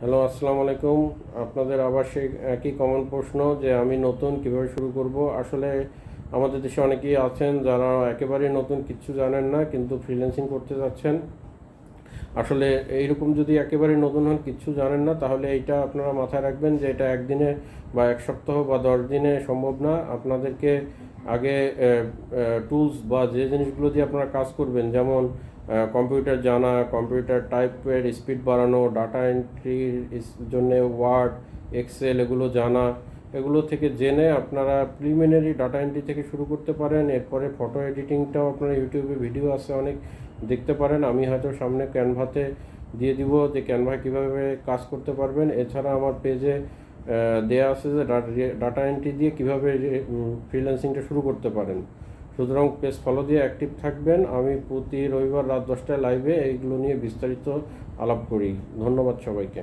Hello, আসসালামু আলাইকুম। আপনাদের আবার সেই একই কমন প্রশ্ন যে আমি নতুন কীভাবে শুরু করব? আসলে আমাদের দেশে অনেকেই আছেন যারা একেবারেই নতুন কিছু জানেন না, কিন্তু ফ্রিল্যান্সিং করতে যাচ্ছেন। আসলে এইরকম যদি একেবারে নতুন হন কিছু জানেন না, তাহলে এইটা আপনারা মাথায় রাখবেন যে এটা একদিনে বা এক সপ্তাহ বা দশ দিনে সম্ভব না। আপনাদেরকে আগে টুলস বা যে জিনিসগুলো দিয়ে আপনারা কাজ করবেন, যেমন কম্পিউটার জানা কম্পিউটার টাইপের স্পিড বাড়ানো ডাটা এন্ট্রির জন্য ওয়ার্ড এক্সেল এগুলো জানা, এগুলো থেকে জেনে আপনারা প্রিলিমিনারি ডাটা এন্ট্রি থেকে শুরু করতে পারেন। এরপরে ফটো এডিটিংটাও আপনারা ইউটিউবে ভিডিও আছে, অনেক দেখতে পারেন। আমি হয়তো সামনে ক্যানভাতে দিয়ে দিব যে ক্যানভা কীভাবে কাজ করতে পারবেন। এছাড়া আমার পেজে দেয়া আছে যে ডাটা এন্ট্রি দিয়ে কীভাবে ফ্রিল্যান্সিংটা শুরু করতে পারেন। সুতরাং পেজ ফলো দিয়ে অ্যাক্টিভ থাকবেন। আমি প্রতি রবিবার রাত দশটায় লাইভে এইগুলো নিয়ে বিস্তারিত আলাপ করি। ধন্যবাদ সবাইকে।